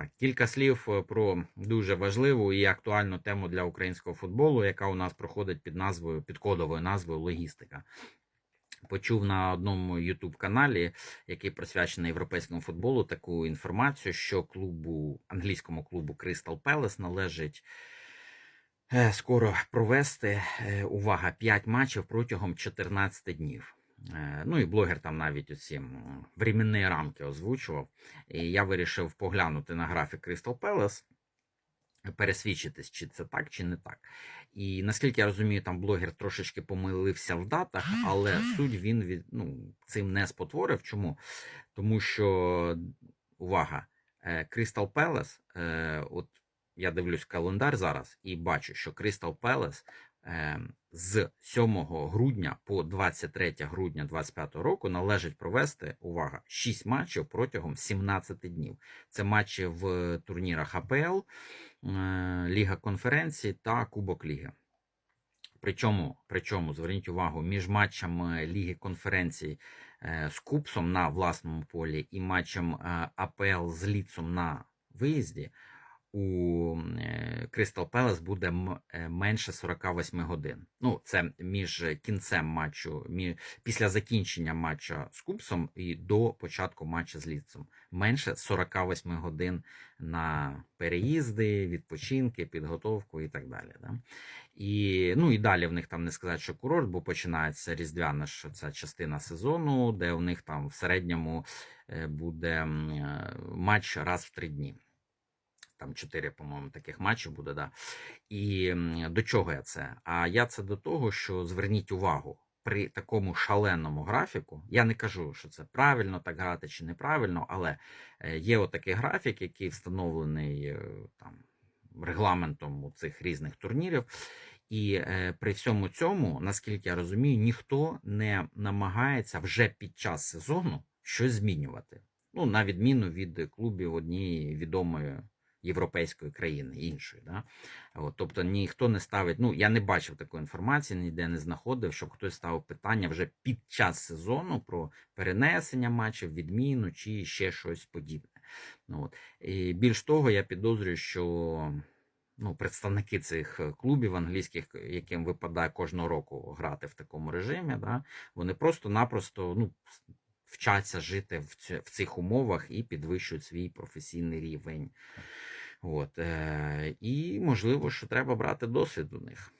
Так, кілька слів е, про дуже важливу і актуальну тему для українського футболу, яка у нас проходить під назвою, під кодовою назвою логістика. Почув на одному youtube каналі, який присвячений європейському футболу, таку інформацію, що клубу англійському клубу Crystal Palace належить е, скоро провести е, увага 5 матчів протягом 14 днів. Е, Ну і блогер там навіть оці м, временні рамки озвучував. І я вирішив поглянути на графік Crystal Palace, пересвідчитись, чи це так, чи не так. І наскільки я розумію, там блогер трошечки помилився в датах, але суть він від, ну, цим не спотворив. Чому? Тому що, увага, е, Crystal Palace, е, от я дивлюсь календар зараз і бачу, що Crystal Palace е, з 7 грудня по 23 грудня 2025 року належить провести увага 6 матчів протягом 17 днів. Це матчі в турнірах АПЛ, е, Ліга конференцій та Кубок Ліги. Причому, причому зверніть увагу, між матчами Ліги конференцій е, з Купсом на власному полі і матчем е, АПЛ з Ліцом на виїзді у Crystal Palace буде е, менше 48 годин. Ну, це між кінцем матчу, мі- після закінчення матча з Купсом і до початку матчу з Ліцом. Менше 48 годин на переїзди, відпочинки, підготовку і так далі. Да? І, ну, і далі в них там не сказати, що курорт, бо починається різдвяна що ця частина сезону, де у них там в середньому е, буде е, матч раз в три дні. Там чотири, по-моєму, таких матчів буде, да. І до чого я це? А я це до того, що зверніть увагу, при такому шаленому графіку, я не кажу, що це правильно так грати чи неправильно, але е, є отакий графік, який встановлений е, там регламентом у цих різних турнірів. І е, при всьому цьому, наскільки я розумію, ніхто не намагається вже під час сезону щось змінювати. Ну, на відміну від клубів однієї відомої європейської країни, іншої. Да? От, тобто ніхто не ставить, ну я не бачив такої інформації, ніде не знаходив, щоб хтось ставив питання вже під час сезону про перенесення матчів, відміну чи ще щось подібне. Ну, от. І більш того, я підозрюю, що ну, представники цих клубів англійських, яким випадає кожного року грати в такому режимі, да, вони просто-напросто ну, вчаться жити в цих умовах і підвищують свій професійний рівень. От, е, і можливо, що треба брати досвід у них.